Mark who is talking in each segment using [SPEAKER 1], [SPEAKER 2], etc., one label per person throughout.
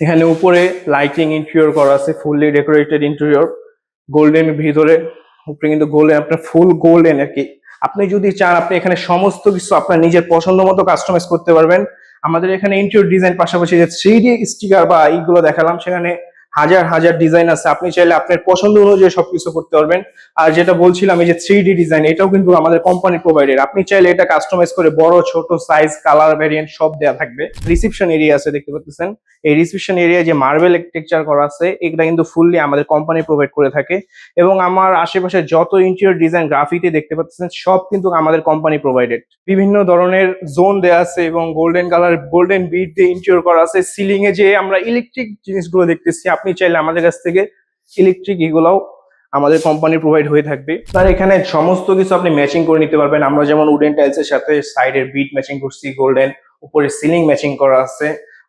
[SPEAKER 1] এখানে উপরে lighting interior করা আছে ফুললি ডেকোরেটেড ইন্টেরিয়র গোল্ডেন ভিতরে, উপরে কিন্তু গোল্ডেন আপনার ফুল গোল্ডেন আর কি। আপনি যদি চান, আপনি এখানে সমস্ত কিছু আপনার নিজের পছন্দ মতো কাস্টমাইজ করতে পারবেন। আমাদের এখানে ইন্টেরিয়র ডিজাইন পাশাপাশি যে থ্রি ডি স্টিকার বা এইগুলো দেখালাম, সেখানে হাজার হাজার ডিজাইন আছে। আপনি চাইলে আপনার পছন্দ অনুযায়ী সবকিছু করতে পারবেন। আর যেটা বলছিলাম, এই যে থ্রি ডিজাইন এটাও কিন্তু আমাদের কোম্পানি প্রোভাইডেড আপনি চাইলে এটা কাস্টমাইজ করে বড়, ছোট সাইজ কালার ভ্যারিয়েন্ট সব দেওয়া থাকবে। রিসেপশন এরিয়া আছে, দেখতে পাচ্ছেন? এই রিসিপশন এরিয়া যে মার্বেল টেক্সচার করা আছে, এটা কিন্তু ফুললি আমাদের কোম্পানি প্রোভাইড করে থাকে। এবং আমার আশেপাশে যত ইন্টেরিয়র ডিজাইন গ্রাফিতি দেখতে পাচ্ছেন, সব কিন্তু আমাদের কোম্পানি প্রোভাইডেড বিভিন্ন ধরনের জোন দেওয়া আছে এবং গোল্ডেন কালার গোল্ডেন বিট দিয়ে ইন্টেরিয়র করা আছে। সিলিং এ যে আমরা ইলেকট্রিক জিনিসগুলো দেখতেছি আপনি চাইলে আমাদের কাছ থেকে ইলেকট্রিক এগুলাও আমাদের কোম্পানি প্রোভাইড হয়ে থাকবে। তার এখানে সমস্ত কিছু আপনি ম্যাচিং করে নিতে পারবেন। আমরা যেমন উডেন টাইলস এর সাথে সাইডের বিট ম্যাচিং করছি গোল্ডেন উপরে সিলিং ম্যাচিং করা আছে।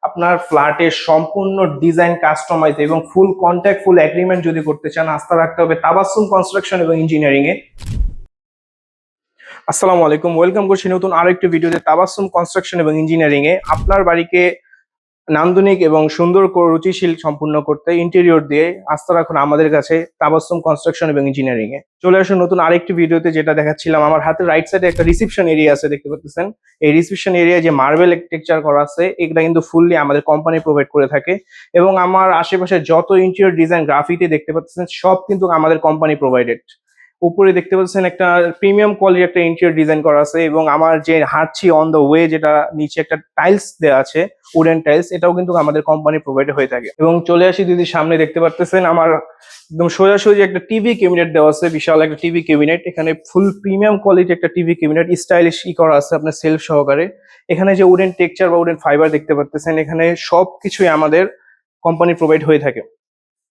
[SPEAKER 1] আপনার ফ্ল্যাটের সম্পূর্ণ ডিজাইন কাস্টমাইজ এবং ফুল কন্ট্যাক্ট ফুল এগ্রিমেন্ট যদি করতে চান, আস্থা রাখতে হবে তাবাসুম কনস্ট্রাকশন এবং ইঞ্জিনিয়ারিং এ। আসসালামু আলাইকুম। ওয়েলকাম করছি নতুন আরও একটি ভিডিওতে তাবাসুম কনস্ট্রাকশন এবং ইঞ্জিনিয়ারিং এ। আপনার বাড়িকে নান্দনিক এবং সুন্দর রুচিশীল সম্পূর্ণ করতে ইন্টেরিয়র দিয়ে আস্থা রাখুন আমাদের কাছে তাবাসুম কনস্ট্রাকশন এবং ইঞ্জিনিয়ারিং এ। চলে আসুন নতুন আরেকটি ভিডিওতে যেটা দেখাচ্ছিলাম। আমার হাতে রাইট সাইডে একটা রিসিপশন এরিয়া আছে, দেখতে পাচ্ছেন? এই রিসিপশন এরিয়া যে মার্বেল টেক্সচার করা আছে এটা কিন্তু ফুললি আমাদের কোম্পানি প্রোভাইড করে থাকে। এবং আমার আশেপাশে যত ইন্টেরিয়র ডিজাইন গ্রাফিতি দেখতে পাচ্ছেন, সব কিন্তু আমাদের কোম্পানি প্রোভাইডেড উপরে দেখতে পাচ্ছেন একটা প্রিমিয়াম কোয়ালিটি একটা ইন্টেরিয়র ডিজাইন করা আছে এবং আমার যে হাঁটছি অন দ্য ওয়ে যেটা নিচে একটা টাইলস দেওয়া আছে উডেন টাইলস এটাও কিন্তু আমাদের কোম্পানি প্রোভাইড হয়ে থাকে। এবং চলে আসি যদি সামনে, দেখতে পারতেছেন আমার একদম সোজাসুজি একটা টিভি ক্যাবিনেট দেওয়া আছে, বিশাল একটা টিভি ক্যাবিনেট এখানে ফুল প্রিমিয়াম কোয়ালিটি একটা টিভি ক্যাবিনেট স্টাইলিশ ই করা আছে আপনার সেলফ সহকারে। এখানে যে উডেন টেক্সচার বা উডেন ফাইবার দেখতে পারতেছেন, এখানে সব কিছুই আমাদের কোম্পানি প্রোভাইড হয়ে থাকে।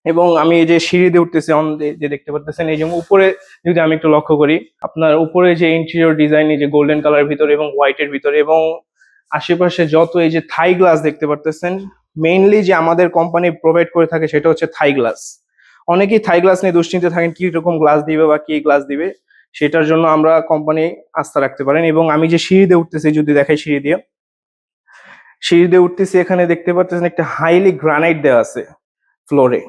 [SPEAKER 1] এবং আমি এই যে সিঁড়ি দিয়ে উঠতেছি অন যে দেখতে পারতেছেন, এই যে উপরে যদি আমি একটু লক্ষ্য করি, আপনার উপরে যে ইন্টেরিয়র ডিজাইন এই যে গোল্ডেন কালার ভিতরে এবং হোয়াইটের ভিতরে এবং আশেপাশে যত এই যে থাই গ্লাস দেখতে পারতেছেন মেইনলি যে আমাদের কোম্পানি প্রোভাইড করে থাকে সেটা হচ্ছে থাই গ্লাস অনেকেই থাই গ্লাস নিয়ে দুশ্চিন্তে থাকেন, কি রকম গ্লাস দিবে বা কি গ্লাস দিবে, সেটার জন্য আমরা কোম্পানি আস্থা রাখতে পারেন। এবং আমি যে সিঁড়ি দিয়ে উঠতেছি, যদি দেখাই সিঁড়ি দিয়ে সিঁড়ি দিয়ে উঠতেছি, এখানে দেখতে পাচ্ছেন একটা হাইলি গ্রানাইট দেওয়া আছে ফ্লোরে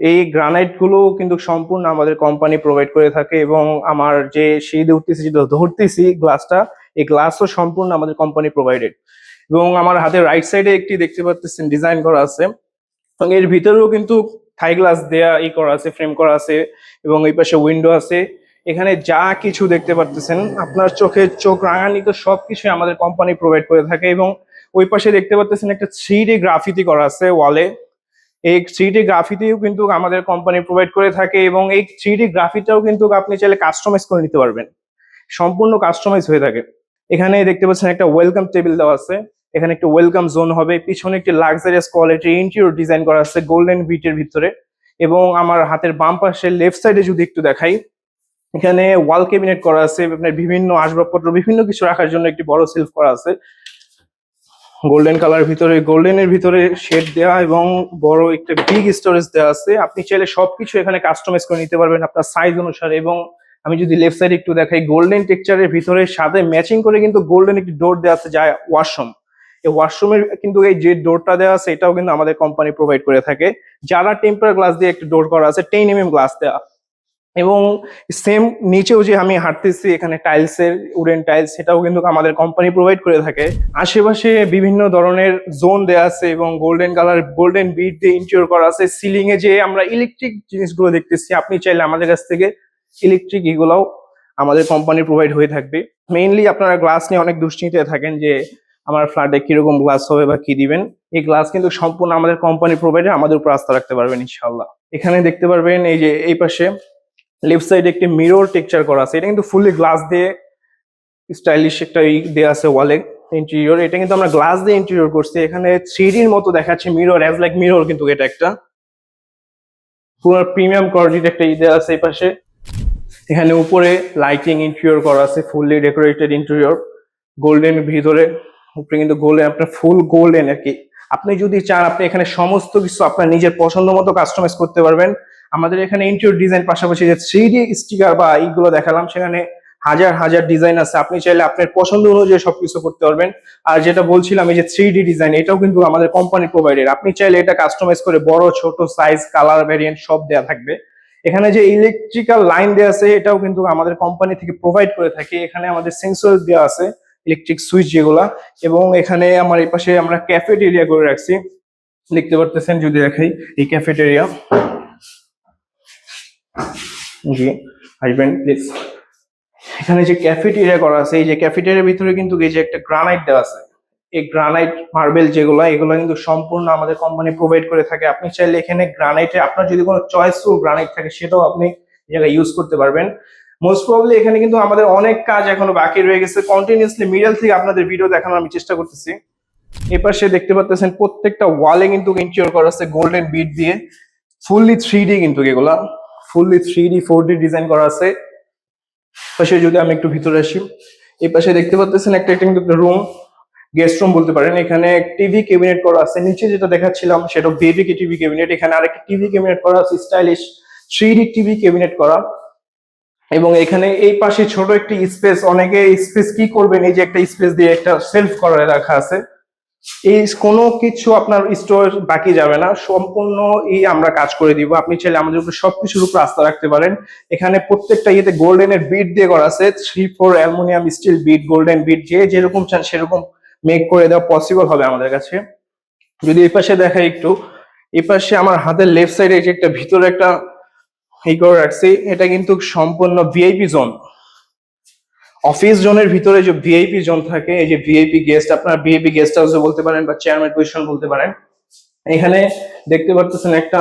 [SPEAKER 1] এই গ্রানাইটগুলো কিন্তু সম্পূর্ণ আমাদের কোম্পানি প্রোভাইড করে থাকে এবং আমার যে সিঁড়ি উঠতেছি যেটা ধরতেছি গ্লাসটা এই গ্লাসও সম্পূর্ণ আমাদের কোম্পানি প্রোভাইডেড এবং আমার হাতে রাইট সাইডে একটি দেখতে পাচ্ছেন ডিজাইন করা আছে। এবং এর ভিতরেও কিন্তু থাই গ্লাস দেয়া ই করা আছে ফ্রেম করা আছে এবং এই পাশে উইন্ডো আছে। এখানে যা কিছু দেখতে পারতেছেন আপনার চোখে চোখ রাঙানি তো সবকিছু আমাদের কোম্পানি প্রোভাইড করে থাকে এবং ওই পাশে দেখতে পাচ্ছেন একটা থ্রি গ্রাফিতি করা আছে ওয়ালে এই থ্রি গ্রাফিতিও কিন্তু আমাদের কোম্পানি প্রোভাইড করে থাকে এবং এই থ্রি গ্রাফিটাও কিন্তু আপনি চাইলে কাস্টমাইজ করে নিতে পারবেন। সম্পূর্ণ কাস্টমাইজ হয়ে থাকে। এখানে দেখতে পাচ্ছেন একটা ওয়েলকাম টেবিল দেওয়া আছে। এখানে একটা ওয়েলকাম জোন হবে, পিছনে একটি লাক্সারিয়াস কোয়ালিটি ইন্টেরিয়র ডিজাইন করা আছে গোল্ডেন বিটের ভিতরে এবং আমার হাতের বাম পাশে লেফট সাইডে যদি একটু দেখাই, এখানে ওয়াল ক্যাবিনেট করা আছে, আপনার বিভিন্ন আসবাবপত্র, বিভিন্ন কিছু রাখার জন্য একটি বড় সেলফ করা আছে। গোল্ডেন কালার ভিতরে গোল্ডেনের ভিতরে শেড দেওয়া এবং বড় একটা বিগ স্টোরেজ দেওয়া আছে। আপনি চাইলে সবকিছু এখানে কাস্টমাইজ করে নিতে পারবেন আপনার সাইজ অনুসারে এবং আমি যদি লেফট সাইডে একটু দেখাই গোল্ডেন টেক্সচারের ভিতরে সাথে ম্যাচিং করে কিন্তু গোল্ডেন একটি ডোর দেওয়া আছে যা ওয়াশরুম এই ওয়াশরুমের কিন্তু এই যে ডোরটা দেওয়া আছে, এটাও কিন্তু আমাদের কোম্পানি প্রোভাইড করে থাকে। যারা টেম্পার গ্লাস দিয়ে একটি ডোর করা আছে টেন এম এম গ্লাস দেওয়া এবং সেম নিচেও যে আমি হাঁটতেছি, এখানে টাইলস এর উডেন টাইলস সেটাও কিন্তু আমাদের কোম্পানি প্রোভাইড করে থাকে। আশেপাশে বিভিন্ন ধরনের জোন দেওয়া আছে এবং গোল্ডেন কালার গোল্ডেন বিট দিয়ে ইন্টেরিয়র করা আছে। সিলিং এ যে আমরা ইলেকট্রিক জিনিসগুলো দেখতেছি, আপনি চাইলে আমাদের কাছ থেকে ইলেকট্রিক এগুলাও আমাদের কোম্পানি প্রোভাইড হয়ে থাকবে। মেইনলি আপনারা গ্লাস নিয়ে অনেক দুশ্চিন্তায় থাকেন যে আমার ফ্ল্যাটে কীরকম গ্লাস হবে বা কি দিবেন। এই গ্লাস কিন্তু সম্পূর্ণ আমাদের কোম্পানি প্রোভাইডে আমাদের উপর আস্থা রাখতে পারবেন ইনশাল্লাহ এখানে দেখতে পারবেন এই যে, এই পাশে লেফট সাইডে একটি মিরর টেক্সচার করা আছে। এটা কিন্তু ফুললি গ্লাস দিয়ে স্টাইলিশ একটা ই দেওয়া আছে ওয়ালে ইন্টেরিয়র এটা কিন্তু আমরা গ্লাস দিয়ে ইন্টেরিয়র করছি। এখানে থ্রিডির মতো দেখাচ্ছে মিরর অ্যাজ লাইক মিরর কিন্তু এটা একটা। পুরো প্রিমিয়াম কোয়ালিটির একটা ই দেওয়া আছে এই পাশে। এখানে উপরে লাইটিং ইন্টেরিয়র করা আছে ফুললি ডেকোরেটেড ইন্টেরিয়র গোল্ডেন ভিতরে, উপরে কিন্তু গোল্ডেন আপনার ফুল গোল্ডেন আর কি। আপনি যদি চান, আপনি এখানে সমস্ত কিছু আপনার নিজের পছন্দ মতো কাস্টমাইজ করতে পারবেন। আমাদের এখানে ইন্টেরিয়র ডিজাইন পাশাপাশি যে থ্রি ডি স্টিকার বা এইগুলো দেখালাম, সেখানে হাজার হাজার ডিজাইন আছে। আপনি চাইলে আপনার পছন্দ অনুযায়ী সবকিছু করতে পারবেন। আর যেটা বলছিলাম, এই যে থ্রি ডি ডিজাইন এটাও কিন্তু আমাদের কোম্পানি প্রোভাইডেড আপনি চাইলে এটা কাস্টমাইজ করে বড়, ছোট সাইজ কালার ভ্যারিয়েন্ট সব দেওয়া থাকবে। এখানে যে ইলেকট্রিক্যাল লাইন দেওয়া আছে, এটাও কিন্তু আমাদের কোম্পানি থেকে প্রোভাইড করে থাকে। এখানে আমাদের সেন্সর দেওয়া আছে ইলেকট্রিক সুইচ যেগুলা। এবং এখানে আমার এই পাশে আমরা ক্যাফেটেরিয়া করে রাখছি। দেখতে পারতেছেন যদি দেখাই, এই ক্যাফেটেরিয়া জি আসবেন প্লিজ এখানে যে ক্যাফেটেরিয়া করা আছে, এই যে ক্যাফেটেরিয়ার ভিতরে কিন্তু এই যে একটা গ্রানাইট দেওয়া আছে, এই গ্রানাইট মার্বেল যেগুলো, এগুলো কিন্তু সম্পূর্ণ আমাদের কোম্পানি প্রোভাইড করে থাকে। আপনি চাইলে এখানে গ্রানাইটে আপনার যদি কোনো চয়েসফুল গ্রানাইট থাকে, সেটাও আপনি জায়গায় ইউজ করতে পারবেন। মোস্ট প্রবলি এখানে কিন্তু আমাদের অনেক কাজ এখনও বাকি রয়ে গেছে। কন্টিনিউসলি মিডল থেকে আপনাদের ভিডিও দেখানোর আমি চেষ্টা করতেছি। এপাশে দেখতে পাচ্ছেন প্রত্যেকটা ওয়ালে কিন্তু ইন্টিরিয়র করা আছে গোল্ডেন বিট দিয়ে ফুললি থ্রি ডি কিন্তু এগুলা। Fully three D four D design করা আছে। পাশে যদি আমি একটু ভিতরে আসি, এই পাশে দেখতে পাচ্ছেন একটা একটা রুম গেস্ট রুম বলতে পারেন। এখানে টিভি ক্যাবিনেট করা আছে। নিচে যেটা দেখাচ্ছিলাম, সেটা বেবি কে টিভি ক্যাবিনেট এখানে আরেকটা টিভি ক্যাবিনেট করা আছে stylish three D TV cabinet করা। এবং এখানে এই পাশে ছোট একটি স্পেস অনেকে স্পেস কি করবেন? এই যে একটা স্পেস দিয়ে একটা সেলফ করা রাখা আছে। এই কোনো কিছু আপনার স্টোর বাকি যাবে না। সম্পূর্ণ এই আমরা কাজ করে দিব। আপনি চাইলে আমাদের উপর সবকিছুর উপর আস্থা রাখতে পারেন। এখানে প্রত্যেকটা ইয়েতে গোল্ডেনের বিট দিয়ে করা আছে। Three four aluminium steel bit golden bit যে যেরকম চান সেরকম মেক করে দেওয়া পসিবল হবে আমাদের কাছে। যদি এই পাশে দেখাই একটু, এই পাশে আমার হাতের লেফট সাইডে যে একটা ভিতরে একটা এই করে রাখছি, এটা কিন্তু সম্পূর্ণ ভিআইপি জোন অফিস জোনের ভিতরে যে ভিআইপি জোন থাকে, এই যে ভিআইপি গেস্ট, আপনার ভিআইপি গেস্ট হাউসে বলতে পারেন বা চেয়ারম্যান পজিশন বলতে পারেন, এখানে দেখতে পারতেছেন একটা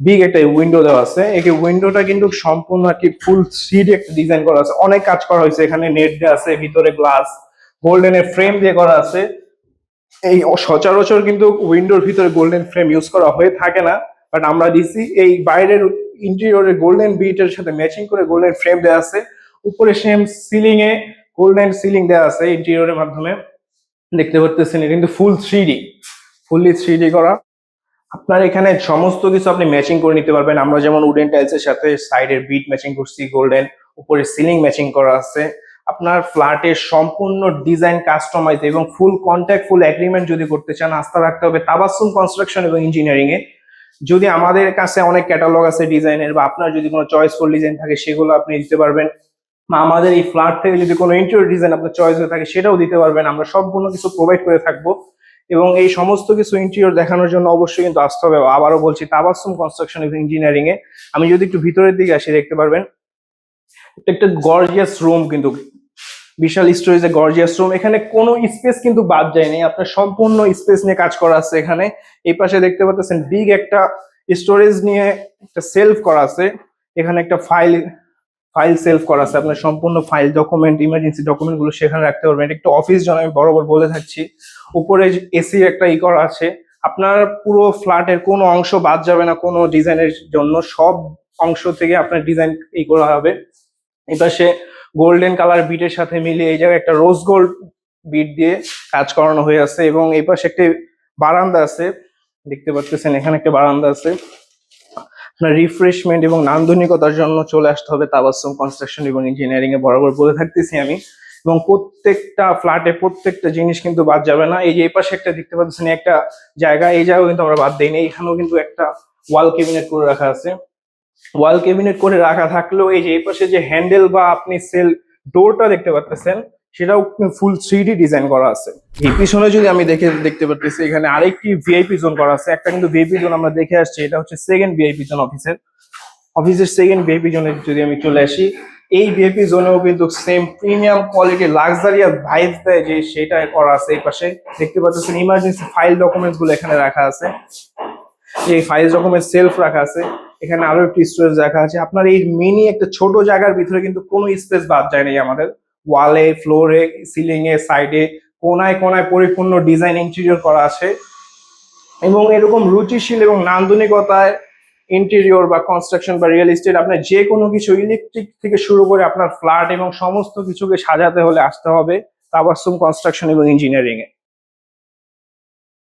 [SPEAKER 1] বিগ একটা উইন্ডো দেওয়া আছে। এই উইন্ডোটা কিন্তু সম্পূর্ণ আর কি ফুল থ্রি একটা ডিজাইন করা আছে। অনেক কাজ করা হয়েছে। এখানে নেট দেওয়া আছে, ভিতরে গ্লাস গোল্ডেনের ফ্রেম দিয়ে করা আছে। এই সচরাচর কিন্তু উইন্ডোর ভিতরে গোল্ডেন ফ্রেম ইউজ করা হয়ে থাকে না, বাট আমরা দিছি। এই বাইরের ইন্টেরিয়রে গোল্ডেন বিটের সাথে ম্যাচিং করে গোল্ডেন ফ্রেম দেওয়া আছে। উপরে সেম সিলিং এ গোল্ডেন সিলিং দেওয়া আছে ইন্টেরিয়রের মাধ্যমে। দেখতে পারতেছেন কিন্তু ফুল থ্রি ফুললি থ্রি করা। আপনার এখানে সমস্ত কিছু আপনি ম্যাচিং করে নিতে পারবেন। আমরা যেমন উডেন টাইলস এর সাথে সাইডের বিট ম্যাচিং করছি গোল্ডেন উপরে সিলিং ম্যাচিং করা আছে। আপনার ফ্ল্যাটের সম্পূর্ণ ডিজাইন কাস্টমাইজ এবং ফুল কন্ট্যাক্ট ফুল এগ্রিমেন্ট যদি করতে চান, আস্থা রাখতে হবে তাবাসুম কনস্ট্রাকশন এবং ইঞ্জিনিয়ারিং এ যদি আমাদের কাছে অনেক ক্যাটালগ আছে ডিজাইনের বা আপনার যদি কোনো চয়েসফুল ডিজাইন থাকে, সেগুলো আপনি দিতে পারবেন। আমাদের এই ফ্ল্যাট থেকে যদি কোনো ইন্টেরিয়র ডিজাইন আপনার চয়েস হয়ে থাকে, সেটাও দিতে পারবেন। আমরা সম্পূর্ণ কিছু প্রোভাইড করে থাকব। এবং এই সমস্ত কিছু ইন্টেরিয়র দেখানোর জন্য অবশ্যই কিন্তু আসতে হবে। আবারও বলছি, তাবাসুম কনস্ট্রাকশন ইঞ্জিনিয়ারিং এ। আমি যদি একটু ভিতরের দিকে আসি, দেখতে পারবেন একটা গর্জিয়াস রুম কিন্তু, বিশাল স্টোরেজে গর্জিয়াস রুম এখানে কোনো স্পেস কিন্তু বাদ যায়নি। আপনার সম্পূর্ণ স্পেস নিয়ে কাজ করা আছে এখানে। এই পাশে দেখতে পাচ্ছেন বিগ একটা স্টোরেজ নিয়ে একটা সেলফ করা আছে। এখানে একটা ফাইল ফাইল সেলফ করা আছে। আপনার সম্পূর্ণ ফাইল ডকুমেন্ট ইমার্জেন্সি ডকুমেন্টগুলো সেখানে রাখতে পারবেন। এটা একটা অফিস জন আমি বরাবর বলে থাকছি। উপরে এসি একটা ই করা আছে। আপনার পুরো ফ্ল্যাটের কোনো অংশ বাদ যাবে না কোনো ডিজাইনের জন্য। সব অংশ থেকে আপনার ডিজাইন ই করা হবে। এই পাশে গোল্ডেন কালার বিটের সাথে মিলিয়ে এই জায়গায় একটা রোজ গোল্ড বিট দিয়ে কাজ করানো হয়ে আছে এবং এই পাশে একটি বারান্দা আছে। দেখতে পাচ্ছেন, এখানে একটা বারান্দা আছে। আপনার রিফ্রেশমেন্ট এবং নান্দনিকতার জন্য চলে আসতে হবে তাবাসুম কনস্ট্রাকশন এবং ইঞ্জিনিয়ারিং এ বরাবর বলে থাকতেছি আমি। এবং প্রত্যেকটা ফ্ল্যাটে প্রত্যেকটা জিনিস কিন্তু বাদ যাবে না। এই যে এই পাশে একটা দেখতে পাচ্ছেন একটা জায়গা, এই জায়গাও কিন্তু আমরা বাদ দিইনি এখানেও কিন্তু একটা ওয়াল ক্যাবিনেট করে রাখা আছে। ওয়াল ক্যাবিনেট করে রাখা থাকলেও এই যে এই পাশে যে হ্যান্ডেল বা আপনি সেল ডোরটা দেখতে পাচ্ছেন সেটাও ফুল থ্রি ডিজাইন করা আছে। এই পিছনে যদি আমি দেখে, দেখতে পাচ্ছি এখানে আরেকটি ভিআইপি জোন করা আছে। একটা কিন্তু ভিআইপি জোন আমরা দেখে আসছি, এটা হচ্ছে সেকেন্ড ভিআইপি জোন অফিসের অফিসের সেকেন্ড ভিআইপি জোনে যদি আমি চলে আসি, এই ভিআইপি জোনেও কিন্তু same premium quality luxurious vibe দেয় যে সেটা করা আছে এই পাশে। দেখতে পাচ্ছেন ইমার্জেন্সি ফাইল ডকুমেন্টসগুলো এখানে রাখা আছে। এই ফাইল ডকুমেন্ট সেলফ রাখা আছে। এখানে আরও একটি স্টোরেজ রাখা আছে। আপনার এই মিনি একটা ছোট জায়গার ভিতরে কিন্তু কোনো স্পেস বাদ যায় নাই আমাদের। ওয়ালে, ফ্লোরে, সিলিং এ, সাইডে কোনায় কোনায় পরিপূর্ণ ডিজাইন ইন্টেরিয়র করা আছে এবং এরকম রুচিশীল এবং নান্দনিকতায় ইন্টেরিয়র বা কনস্ট্রাকশন বা রিয়েল এস্টেট আপনার যে কোনো কিছু ইলেকট্রিক থেকে শুরু করে আপনার ফ্ল্যাট এবং সমস্ত কিছুকে সাজাতে হলে আসতে হবে তাবাসুম কনস্ট্রাকশন এবং ইঞ্জিনিয়ারিংয়ে